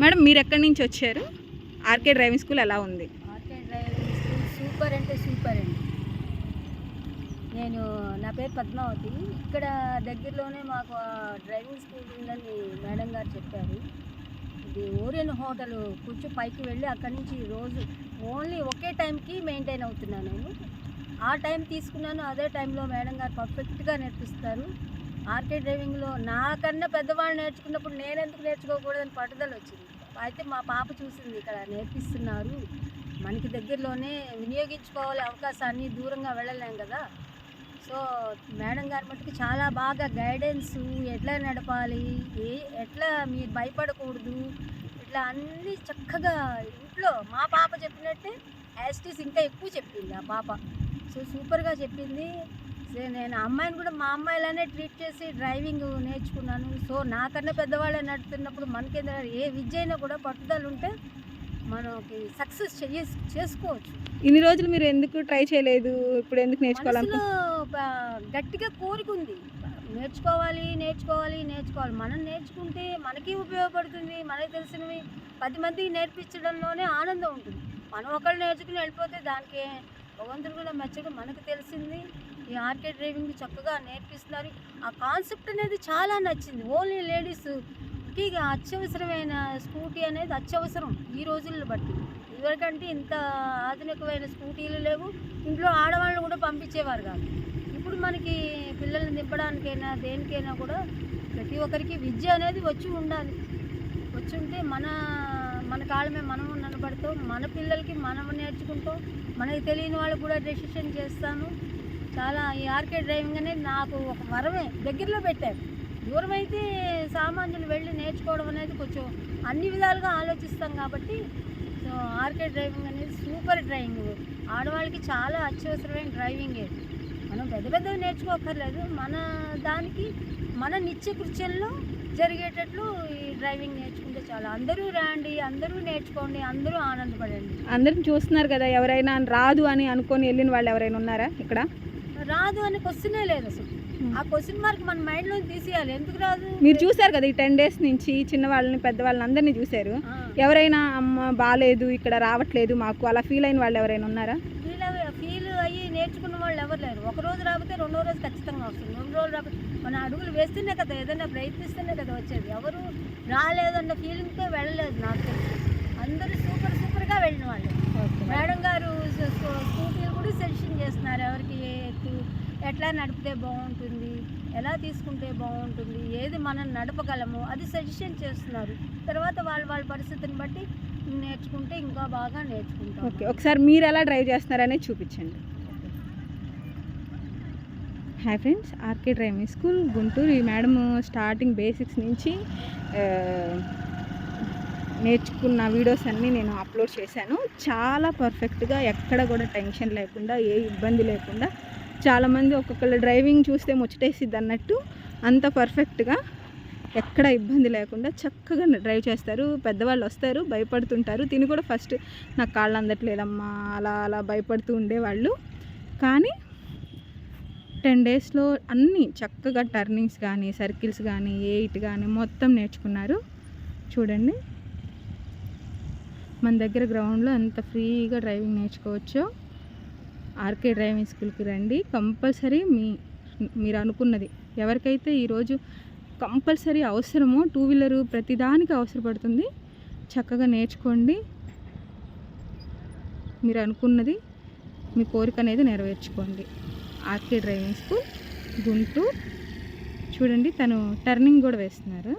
Madam మీరు ఎక్కడి నుంచి వచ్చారు? ఆర్కే డ్రైవింగ్ స్కూల్ ఎలా ఉంది? ఆర్కే డ్రైవింగ్ స్కూల్ సూపర్ అంటే సూపర్ అండి. నేను నా పేరు పద్మావతి. ఇక్కడ దగ్గరలోనే మాకు డ్రైవింగ్ స్కూల్ ఉందని మేడం గారు చెప్పారు. ఇది ఓరియన్ హోటల్. కొంచెం పైకి వెళ్ళి అక్కడి నుంచి రోజు ఓన్లీ ఒకే టైంకి మెయింటైన్ అవుతున్నాను నేను. ఆ టైం తీసుకున్నాను అదే టైంలో మేడం గారు పర్ఫెక్ట్గా నేర్పిస్తారు. ఆర్కే డ్రైవింగ్లో నాకన్నా పెద్దవాళ్ళు నేర్చుకున్నప్పుడు నేను ఎందుకు నేర్చుకోకూడదని పట్టుదల వచ్చింది. అయితే మా పాప చూసింది ఇక్కడ నేర్పిస్తున్నారు. మనకి దగ్గరలోనే వినియోగించుకోవాలి అవకాశాన్ని దూరంగా వెళ్ళలేం కదా. సో మేడం గారి మట్టుకు చాలా బాగా గైడెన్స్ ఎట్లా నడపాలి ఏ ఎట్లా మీరు భయపడకూడదు ఇట్లా అన్నీ చక్కగా ఇంట్లో మా పాప చెప్పినట్టే యాస్టీస్ ఇంకా ఎక్కువ చెప్పింది ఆ పాప. సో సూపర్గా చెప్పింది. సో నేను అమ్మాయిని కూడా మా అమ్మాయిలానే ట్రీట్ చేసి డ్రైవింగ్ నేర్చుకున్నాను. సో నాకన్నా పెద్దవాళ్ళే నడుపుతున్నప్పుడు మనకేంద ఏ విద్య అయినా కూడా పట్టుదల ఉంటే మనకి సక్సెస్ చేసుకోవచ్చు. ఇన్ని రోజులు మీరు ఎందుకు ట్రై చేయలేదు? ఇప్పుడు ఎందుకు ప- గట్టిగా కోరిక ఉంది. నేర్చుకోవాలి నేర్చుకోవాలి నేర్చుకోవాలి. మనం నేర్చుకుంటే మనకి ఉపయోగపడుతుంది మనకి తెలిసినవి పది మందికి నేర్పించడంలోనే ఆనందం ఉంటుంది. మనం ఒకళ్ళు నేర్చుకుని వెళ్ళిపోతే దానికి భగవంతుడు కూడా మెచ్చడం మనకు తెలిసింది. ఈ ఆర్కే డ్రైవింగ్ చక్కగా నేర్పిస్తున్నారు. ఆ కాన్సెప్ట్ అనేది చాలా నచ్చింది. ఓన్లీ లేడీస్కి అత్యవసరమైన స్కూటీ అనేది అత్యవసరం ఈ రోజుల్లో బట్టి. ఇదివరకంటే ఇంత ఆధునికమైన స్కూటీలు లేవు. ఇంట్లో ఆడవాళ్ళని కూడా పంపించేవారు కాదు. ఇప్పుడు మనకి పిల్లల్ని దింపడానికైనా దేనికైనా కూడా ప్రతి ఒక్కరికి విద్య అనేది వచ్చి ఉండాలి. వచ్చి ఉంటే మన మన కాళ్ళమే మనం నిలబడతాం మన పిల్లలకి మనం నేర్చుకుంటాం. మనకి తెలియని వాళ్ళు కూడా డెసిషన్ చేస్తాను. చాలా ఈ ఆర్కే డ్రైవింగ్ అనేది నాకు ఒక వరమే. దగ్గరలో పెట్టారు. దూరం అయితే సామాన్యులు వెళ్ళి నేర్చుకోవడం అనేది కొంచెం అన్ని విధాలుగా ఆలోచిస్తాం కాబట్టి సో ఆర్కే డ్రైవింగ్ అనేది సూపర్ డ్రైవింగ్. ఆడవాళ్ళకి చాలా అత్యవసరమైన డ్రైవింగ్. ఇది మనం పెద్ద పెద్దవి నేర్చుకోకర్లేదు మన దానికి మన నిత్య కృత్యంలో జరిగేటట్లు ఈ డ్రైవింగ్ నేర్చుకుంటే చాలా. అందరూ రాండి అందరూ నేర్చుకోండి అందరూ ఆనందపడండి. అందరిని చూస్తున్నారు కదా ఎవరైనా రాదు అని అనుకొని వెళ్ళిన వాళ్ళు ఎవరైనా ఉన్నారా ఇక్కడ? రాదు అనే క్వశ్చనే లేదు అసలు. ఆ క్వశ్చన్ మార్క్ మన మైండ్లో తీసేయాలి. ఎందుకు రాదు? మీరు చూసారు కదా ఈ టెన్ డేస్ నుంచి చిన్న వాళ్ళని పెద్ద వాళ్ళని అందరినీ చూశారు ఆ, ఎవరైనా అమ్మ బాగాలేదు ఇక్కడ రావట్లేదు మాకు అలా ఫీల్ అయిన వాళ్ళు ఎవరైనా ఉన్నారా? ఫీల్ ఫీల్ అయ్యి నేర్చుకున్న వాళ్ళు ఎవరు లేరు. ఒక రోజు రాకపోతే రెండో రోజు ఖచ్చితంగా వస్తుంది. రెండు రోజులు రాకపోతే మన అడుగులు వేస్తేనే కదా ఏదైనా ప్రయత్నిస్తేనే కదా వచ్చేది. ఎవరు రాలేదన్న ఫీలింగ్తో వెళ్ళలేదు నాకు అందరూ సూపర్ సూపర్గా వెళ్ళిన వాళ్ళు. మేడం గారు స- స- స్కూటీలు కూడా సెలక్షన్ చేస్తున్నారు ఎవరికి ఏ ఎత్తు ఎట్లా నడిపితే బాగుంటుంది ఎలా తీసుకుంటే బాగుంటుంది ఏది మనం నడపగలము అది సజెషన్ చేస్తున్నారు. తర్వాత వాళ్ళ వాళ్ళ పరిస్థితిని బట్టి నేర్చుకుంటే ఇంకా బాగా నేర్చుకుంటాం. ఓకే ఒకసారి మీరు ఎలా డ్రైవ్ చేస్తున్నారనేది చూపించండి. Hi friends RK driving school Guntur. ఈ మేడం స్టార్టింగ్ బేసిక్స్ నుంచి uh, నేర్చుకున్న వీడియోస్ అన్నీ నేను అప్లోడ్ చేశాను. చాలా పర్ఫెక్ట్గా ఎక్కడ కూడా టెన్షన్ లేకుండా ఏ ఇబ్బంది లేకుండా చాలామంది ఒక్కొక్కళ్ళ డ్రైవింగ్ చూస్తే ముచ్చటేసిద్ది అన్నట్టు అంత పర్ఫెక్ట్గా ఎక్కడ ఇబ్బంది లేకుండా చక్కగా డ్రైవ్ చేస్తారు. పెద్దవాళ్ళు వస్తారు భయపడుతుంటారు. తిని కూడా ఫస్ట్ నాకు కాళ్ళు అందట్లేదమ్మా అలా అలా భయపడుతూ ఉండేవాళ్ళు. కానీ టెన్ డేస్లో అన్నీ చక్కగా టర్నింగ్స్ కానీ సర్కిల్స్ కానీ ఎయిట్ కానీ మొత్తం నేర్చుకున్నారు. చూడండి. మన దగ్గర గ్రౌండ్లో ఎంత ఫ్రీగా డ్రైవింగ్ నేర్చుకోవచ్చో ఆర్కే డ్రైవింగ్ స్కూల్కి రండి. కంపల్సరీ మీ మీరు అనుకున్నది. ఎవరికైతే ఈరోజు కంపల్సరీ అవసరమో టూ వీలరు ప్రతిదానికి అవసరపడుతుంది చక్కగా నేర్చుకోండి. మీరు అనుకున్నది మీ కోరిక అనేది నెరవేర్చుకోండి. RK driving school Guntur. చూడండి తను టర్నింగ్ కూడా వేస్తున్నారు.